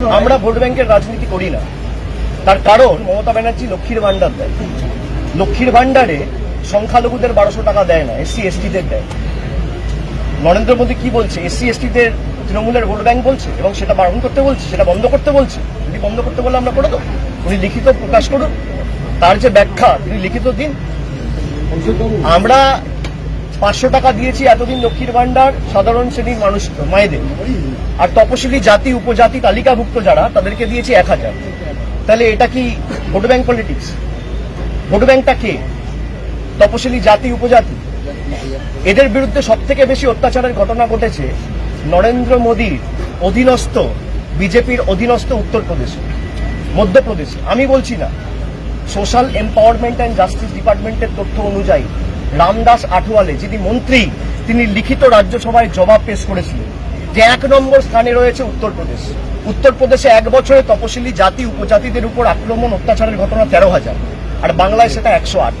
আমরা ভোট ব্যাংকের রাজনীতি করি না। তার কারণ মমতা ব্যানার্জি লক্ষ্মীর ভান্ডার দেয়। লক্ষ্মীর ভান্ডারে সংখ্যালঘুদের বারোশো টাকা দেয় না, এসসি, এসটিদের দেয়। নরেন্দ্র মোদী কি বলছে? এসসি, এসটিদের তৃণমূলের ভোট ব্যাংক বলছে এবং সেটা বারণ করতে বলছে, সেটা বন্ধ করতে বলছে। যদি বন্ধ করতে বলে আমরা করে দেবো। উনি লিখিত প্রকাশ করুন। তার যে ব্যাখ্যা, তিনি লিখিত দিন। আমরা পাঁচশো টাকা দিয়েছি এতদিন লক্ষ্মীর ভান্ডার সাধারণ শ্রেণির মানুষ, মায়েদের। আর তপশিলি জাতি, উপজাতি, তালিকাভুক্ত যারা, তাদেরকে দিয়েছি এক হাজার। তাহলে এটা কি ভোট ব্যাংক পলিটিক্স? ভোট ব্যাংকটা কে? তপশিলি জাতি, উপজাতি? এদের বিরুদ্ধে সব থেকে বেশি অত্যাচারের ঘটনা ঘটেছে নরেন্দ্র মোদীর অধীনস্থ, বিজেপির অধীনস্থ উত্তরপ্রদেশে, মধ্যপ্রদেশে। আমি বলছি না সোশ্যাল এম্পাওয়ারমেন্ট অ্যান্ড জাস্টিস ডিপার্টমেন্টের তথ্য অনুযায়ী রামদাস আঠওয়ালে যিনি মন্ত্রী, তিনি লিখিত রাজ্যসভায় জবাব পেশ করেছিলেন। যে এক নম্বর স্থানে রয়েছে উত্তরপ্রদেশ। উত্তরপ্রদেশে এক বছরে তপশিলি জাতি উপজাতিদের উপর আক্রমণ, অত্যাচারের ঘটনা তেরো হাজার। আর বাংলায় সেটা একশো আট।